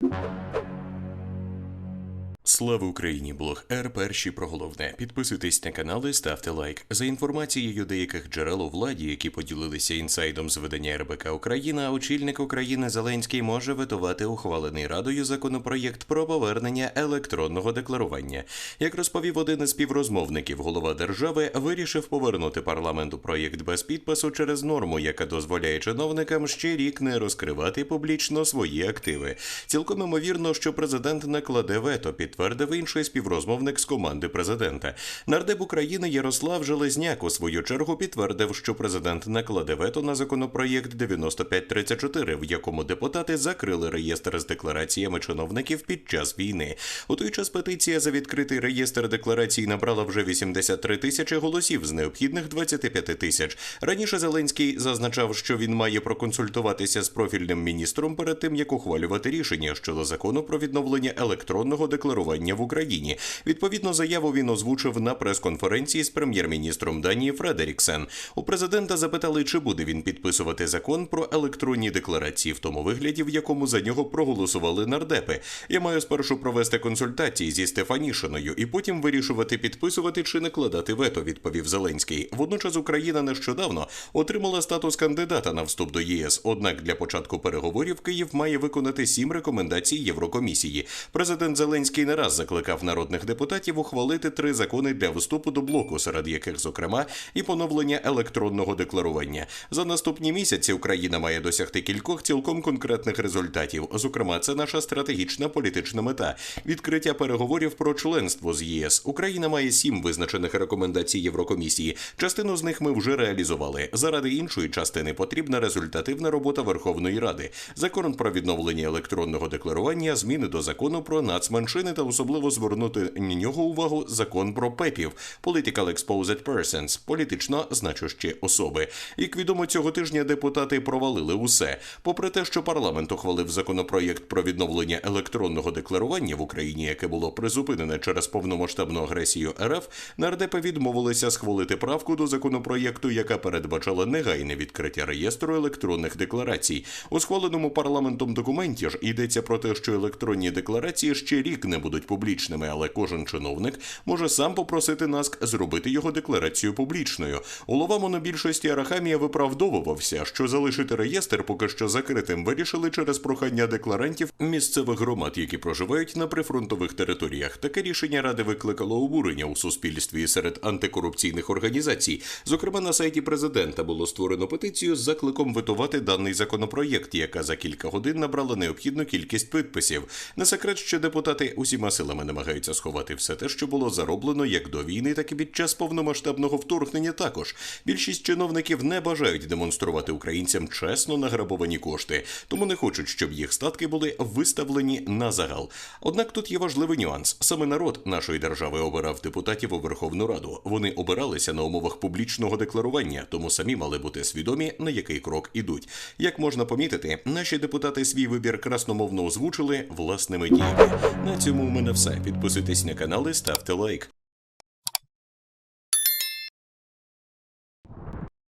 you Слава Україні! Блог Р. Перші про головне. Підписуйтесь на канали, ставте лайк. За інформацією деяких джерел у владі, які поділилися інсайдом з видання РБК Україна, очільник України Зеленський може ветувати ухвалений радою законопроєкт про повернення електронного декларування. Як розповів один із співрозмовників, голова держави вирішив повернути парламенту проєкт без підпису через норму, яка дозволяє чиновникам ще рік не розкривати публічно свої активи. Цілком імовірно, що президент накладе вето, підтвердив інший співрозмовник з команди президента. Нардеп України Ярослав Железняк у свою чергу підтвердив, що президент накладе вето на законопроєкт 9534, в якому депутати закрили реєстр з деклараціями чиновників під час війни. У той час петиція за відкритий реєстр декларацій набрала вже 83 тисячі голосів з необхідних 25 тисяч. Раніше Зеленський зазначав, що він має проконсультуватися з профільним міністром перед тим, як ухвалювати рішення щодо закону про відновлення електронного декларування в Україні. Відповідну заяву він озвучив на прес-конференції з прем'єр-міністром Данії Фредеріксен. У президента запитали, чи буде він підписувати закон про електронні декларації в тому вигляді, в якому за нього проголосували нардепи. Я маю спершу провести консультації зі Стефанішиною і потім вирішувати підписувати чи накладати вето. Відповів Зеленський. Водночас Україна нещодавно отримала статус кандидата на вступ до ЄС. Однак для початку переговорів Київ має виконати сім рекомендацій Єврокомісії. Президент Зеленський раз закликав народних депутатів ухвалити три закони для вступу до блоку, серед яких, зокрема, і поновлення електронного декларування. За наступні місяці Україна має досягти кількох цілком конкретних результатів. Зокрема, це наша стратегічна політична мета відкриття переговорів про членство з ЄС. Україна має сім визначених рекомендацій Єврокомісії. Частину з них ми вже реалізували. Заради іншої частини потрібна результативна робота Верховної Ради, закон про відновлення електронного декларування, зміни до закону про нацменшини та особливо звернути на нього увагу закон про ПЕПів Political Exposed Persons, політично значущі особи. Як відомо, цього тижня депутати провалили усе. Попри те, що парламент ухвалив законопроєкт про відновлення електронного декларування в Україні, яке було призупинене через повномасштабну агресію РФ, нардепи відмовилися схвалити правку до законопроєкту, яка передбачала негайне відкриття реєстру електронних декларацій. У схваленому парламентом документі ж йдеться про те, що електронні декларації ще рік не будуть публічними, але кожен чиновник може сам попросити НАСК зробити його декларацію публічною. Голова монобільшості Арахамія виправдовувався, що залишити реєстр поки що закритим вирішили через прохання декларантів місцевих громад, які проживають на прифронтових територіях. Таке рішення ради викликало обурення у суспільстві і серед антикорупційних організацій. Зокрема, на сайті президента було створено петицію з закликом витувати даний законопроєкт, яка за кілька годин набрала необхідну кількість підписів. Не секрет, що депутати усіма силами намагаються сховати все те, що було зароблено як до війни, так і під час повномасштабного вторгнення. Також більшість чиновників не бажають демонструвати українцям чесно награбовані кошти, тому не хочуть, щоб їх статки були виставлені на загал. Однак тут є важливий нюанс: саме народ нашої держави обирав депутатів у Верховну Раду. Вони обиралися на умовах публічного декларування, тому самі мали бути свідомі, на який крок ідуть. Як можна помітити, наші депутати свій вибір красномовно озвучили власними діями. На цьому у мене все. Підписуйтесь на канал і ставте лайк.